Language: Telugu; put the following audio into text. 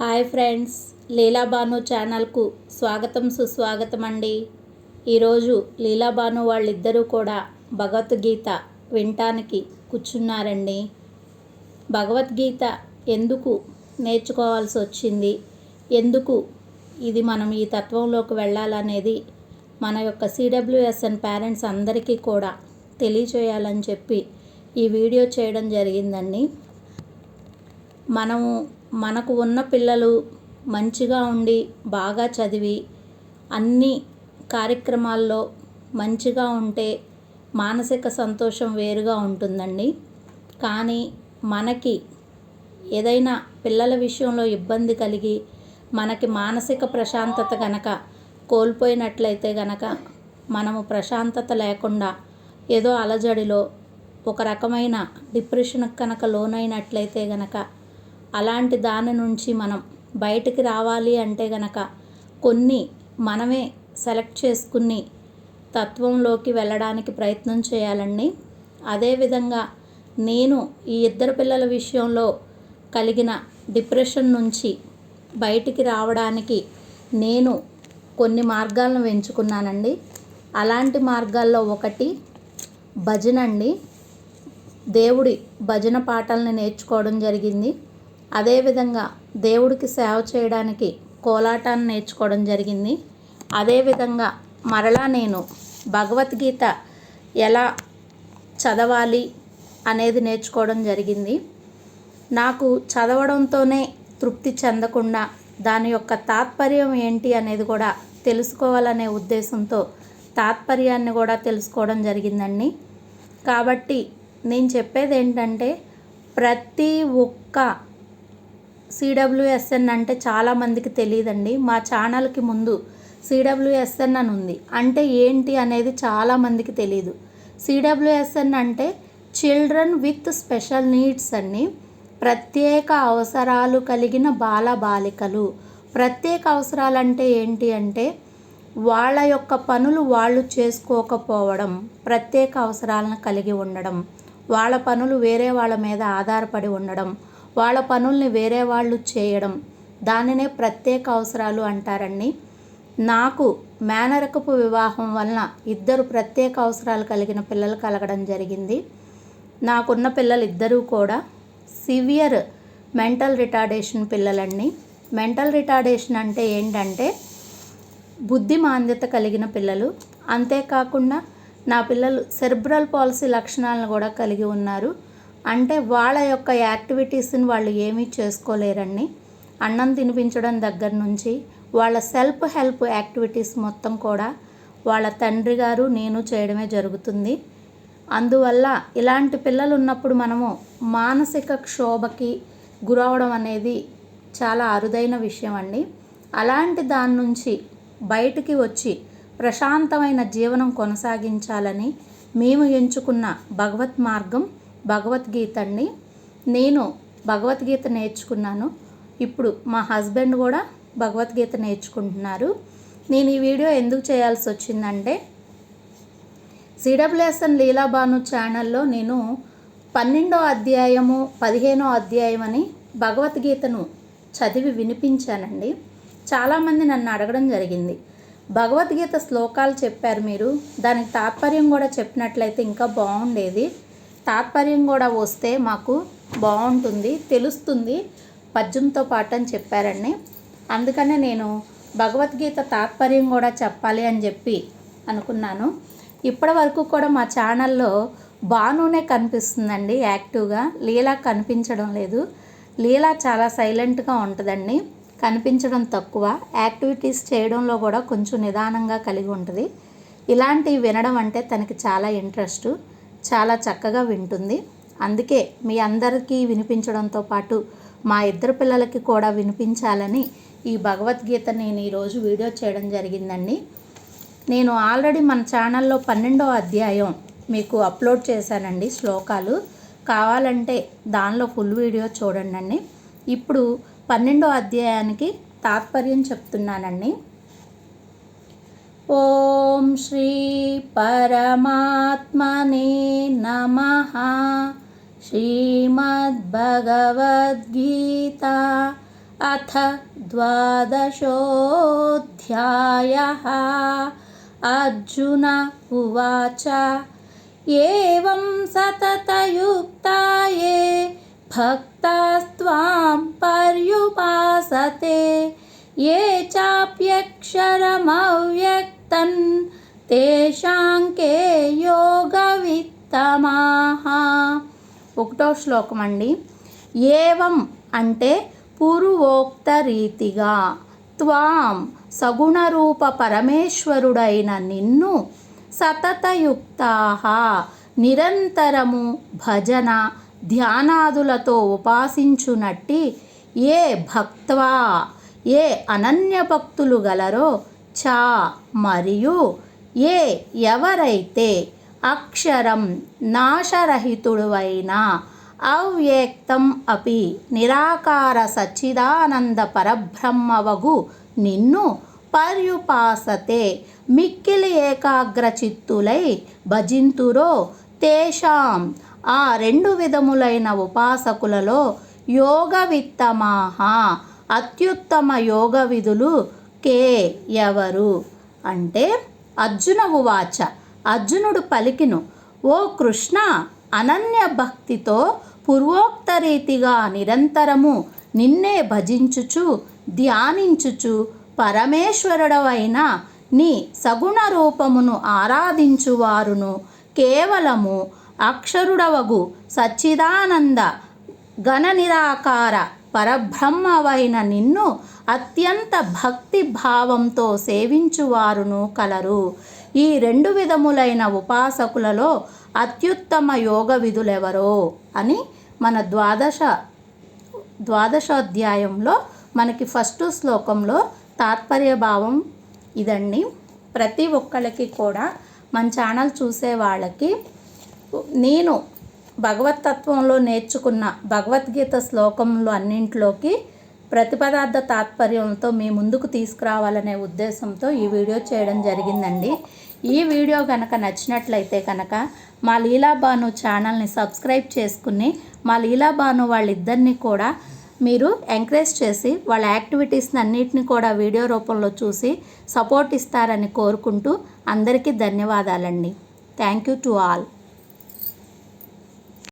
హాయ్ ఫ్రెండ్స్ లీలాబాను ఛానల్కు స్వాగతం సుస్వాగతం అండి ఈరోజు లీలాబాను వాళ్ళిద్దరూ కూడా భగవద్గీత వినటానికి కూర్చున్నారండి. భగవద్గీత ఎందుకు నేర్చుకోవాల్సి వచ్చింది? ఎందుకు ఇది మనం ఈ తత్వంలోకి వెళ్ళాలనేది మన యొక్క సిడబ్ల్యూఎస్ఎన్ పేరెంట్స్ అందరికీ కూడా తెలియచేయాలని చెప్పి ఈ వీడియో చేయడం జరిగిందండి. మనము మనకు ఉన్న పిల్లలు మంచిగా ఉండి బాగా చదివి అన్ని కార్యక్రమాల్లో మంచిగా ఉంటే మానసిక సంతోషం వేరుగా ఉంటుందండి. కానీ మనకి ఏదైనా పిల్లల విషయంలో ఇబ్బంది కలిగి మనకి మానసిక ప్రశాంతత గనక కోల్పోయినట్లయితే గనక మనము ప్రశాంతత లేకుండా ఏదో అలజడిలో ఒక రకమైన డిప్రెషన్కి కనుక లోనైనట్లయితే గనక అలాంటి దాని నుంచి మనం బయటికి రావాలి అంటే గనక కొన్ని మనమే సెలెక్ట్ చేసుకుని తత్వంలోకి వెళ్ళడానికి ప్రయత్నం చేయాలండి. అదేవిధంగా నేను ఈ ఇద్దరు పిల్లల విషయంలో కలిగిన డిప్రెషన్ నుంచి బయటికి రావడానికి నేను కొన్ని మార్గాలను ఎంచుకున్నానండి. అలాంటి మార్గాల్లో ఒకటి భజన అండి. దేవుడి భజన పాటల్ని నేర్చుకోవడం జరిగింది. అదేవిధంగా దేవుడికి సేవ చేయడానికి కోలాటాన్ని నేర్చుకోవడం జరిగింది. అదేవిధంగా మరలా నేను భగవద్గీత ఎలా చదవాలి అనేది నేర్చుకోవడం జరిగింది. నాకు చదవడంతోనే తృప్తి చెందకుండా దాని యొక్క తాత్పర్యం ఏంటి అనేది కూడా తెలుసుకోవాలనే ఉద్దేశంతో తాత్పర్యాన్ని కూడా తెలుసుకోవడం జరిగిందండి. కాబట్టి నేను చెప్పేది ఏంటంటే ప్రతి ఒక్క సిడబ్ల్యూఎస్ఎన్ అంటే చాలామందికి తెలియదండి. మా ఛానల్కి ముందు సిడబ్ల్యూఎస్ఎన్ అని ఉంది. అంటే ఏంటి అనేది చాలామందికి తెలియదు సిడబ్ల్యూఎస్ఎన్ అంటే చిల్డ్రన్ విత్ స్పెషల్ నీడ్స్ అన్ని ప్రత్యేక అవసరాలు కలిగిన బాల బాలికలు ప్రత్యేక అవసరాలు అంటే ఏంటి అంటే వాళ్ళ యొక్క పనులు వాళ్ళు చేసుకోకపోవడం ప్రత్యేక అవసరాలను కలిగి ఉండడం వాళ్ళ పనులు వేరే వాళ్ళ మీద ఆధారపడి ఉండడం వాళ్ళ పనుల్ని వేరే వాళ్ళు చేయడం. దానినే ప్రత్యేక అవసరాలు అంటారండి. నాకు మేనరకపు వివాహం వలన ఇద్దరు ప్రత్యేక అవసరాలు కలిగిన పిల్లలు కలగడం జరిగింది. నాకున్న పిల్లలు ఇద్దరూ కూడా సివియర్ మెంటల్ రిటార్డేషన్ పిల్లలండి. మెంటల్ రిటార్డేషన్ అంటే ఏంటంటే బుద్ధి మాంద్యత కలిగిన పిల్లలు. అంతేకాకుండా నా పిల్లలు సెర్బ్రల్ పాలసీ లక్షణాలను కూడా కలిగి ఉన్నారు. అంటే వాళ్ళ యొక్క యాక్టివిటీస్ని వాళ్ళు ఏమీ చేసుకోలేరండి. అన్నం తినిపించడం దగ్గర నుంచి వాళ్ళ సెల్ఫ్ హెల్ప్ యాక్టివిటీస్ మొత్తం కూడా వాళ్ళ తండ్రి గారు నేను చేయడమే జరుగుతుంది. అందువల్ల ఇలాంటి పిల్లలు ఉన్నప్పుడు మనము మానసిక క్షోభకి గురవడం అనేది చాలా అరుదైన విషయం అండి. అలాంటి దాని నుంచి బయటికి వచ్చి ప్రశాంతమైన జీవనం కొనసాగించాలని మేము ఎంచుకున్న భగవత్ మార్గం భగవద్గీత అండి నేను భగవద్గీత నేర్చుకున్నాను. ఇప్పుడు మా హస్బెండ్ కూడా భగవద్గీత నేర్చుకుంటున్నారు. నేను ఈ వీడియో ఎందుకు చేయాల్సి వచ్చిందంటే సిడబ్ల్యూఎస్ఎన్ లీలాబాను ఛానల్లో నేను పన్నెండో అధ్యాయము పదిహేనో అధ్యాయం అని భగవద్గీతను చదివి వినిపించానండి. చాలామంది నన్ను అడగడం జరిగింది. భగవద్గీత శ్లోకాలు చెప్పారు మీరు. దానికి తాత్పర్యం కూడా చెప్పినట్లయితే ఇంకా బాగుండేది. తాత్పర్యం కూడా వస్తే మాకు బాగుంటుంది తెలుస్తుంది. పద్యంతో పాటు అని చెప్పారండి. అందుకనే నేను భగవద్గీత తాత్పర్యం కూడా చెప్పాలి అని చెప్పి అనుకున్నాను. ఇప్పటి వరకు కూడా మా ఛానల్లో బానునే కనిపిస్తుందండి యాక్టివ్గా. లీలా కనిపించడం లేదు. లీలా చాలా సైలెంట్గా ఉంటుందండి. కనిపించడం తక్కువ. యాక్టివిటీస్ చేయడంలో కూడా కొంచెం నిదానంగా కలిగి ఉంటుంది. ఇలాంటివి వినడం అంటే తనకి చాలా ఇంట్రెస్ట్. చాలా చక్కగా వింటుంది. అందుకే మీ అందరికీ వినిపించడంతో పాటు మా ఇద్దరు పిల్లలకి కూడా వినిపించాలని ఈ భగవద్గీత నేను ఈరోజు వీడియో చేయడం జరిగిందండి. నేను ఆల్రెడీ మన ఛానల్లో పన్నెండో అధ్యాయం మీకు అప్లోడ్ చేశానండి శ్లోకాలు. కావాలంటే దానిలో ఫుల్ వీడియో చూడండి ఇప్పుడు పన్నెండో అధ్యాయానికి తాత్పర్యం చెప్తున్నానండి. ॐ श्रीपरमात्मने नमः। श्रीमद्भगवद्गीता अथ द्वादशोऽध्यायः। अर्जुन उवाच एवं सततयुक्ता ये भक्तास्त्वां पर्युपासते। ये चाप्यक्षरमव्यक् తన్ తేషాంకే యోగ విత్తమా ఒకటో శ్లోకం అండి ఏవం అంటే పూర్వోక్త రీతిగా త్వాం సగుణరూప పరమేశ్వరుడైన నిన్ను సతతయుక్త నిరంతరము భజన ధ్యానాదులతో ఉపాసించునట్టి ఏ భక్త్వా ఏ అనన్య భక్తులు గలరో చా మరియు ఏ ఎవరైతే అక్షరం నాశరహితుడువైన అవ్యక్తం అపి నిరాకార సచ్చిదానంద పరబ్రహ్మవగు నిన్ను పర్యుపాసతే మిక్కిలి ఏకాగ్ర చిత్తులై భజింతురో తేషాం. ఆ రెండు విధములైన ఉపాసకులలో యోగవిత్తమాహ అత్యుత్తమ యోగ విధులు కే ఎవరు? అంటే అర్జున ఉవాచ అర్జునుడు పలికిను ఓ కృష్ణ అనన్య భక్తితో పూర్వోక్త రీతిగా నిరంతరము నిన్నే భజించుచు ధ్యానించుచు పరమేశ్వరుడవైన నీ సగుణ రూపమును ఆరాధించువారును. కేవలము అక్షరుడవగు సచ్చిదానంద ఘన నిరాకార పరబ్రహ్మవైన నిన్ను అత్యంత భక్తి భావంతో సేవించువారును కలరు. ఈ రెండు విధములైన ఉపాసకులలో అత్యుత్తమ యోగ విధులెవరో అని మన ద్వాదశ ద్వాదశోధ్యాయంలో మనకి ఫస్ట్ శ్లోకంలో తాత్పర్య భావం ఇదండి. ప్రతి ఒక్కళ్ళకి కూడా మన ఛానల్ చూసే వాళ్ళకి నేను భగవతత్వంలో నేర్చుకున్న భగవద్గీత శ్లోకంలో అన్నింటిలోకి ప్రతిపదార్థ తాత్పర్యంతో మీ ముందుకు తీసుకురావాలనే ఉద్దేశంతో ఈ వీడియో చేయడం జరిగిందండి. ఈ వీడియో కనుక నచ్చినట్లయితే కనుక మా లీలాబాను ఛానల్ని సబ్స్క్రైబ్ చేసుకుని మా లీలాబాను వాళ్ళిద్దరిని కూడా మీరు ఎంకరేజ్ చేసి వాళ్ళ యాక్టివిటీస్ని అన్నిటిని కూడా వీడియో రూపంలో చూసి సపోర్ట్ ఇస్తారని కోరుకుంటూ అందరికీ ధన్యవాదాలండి. Thank you to all.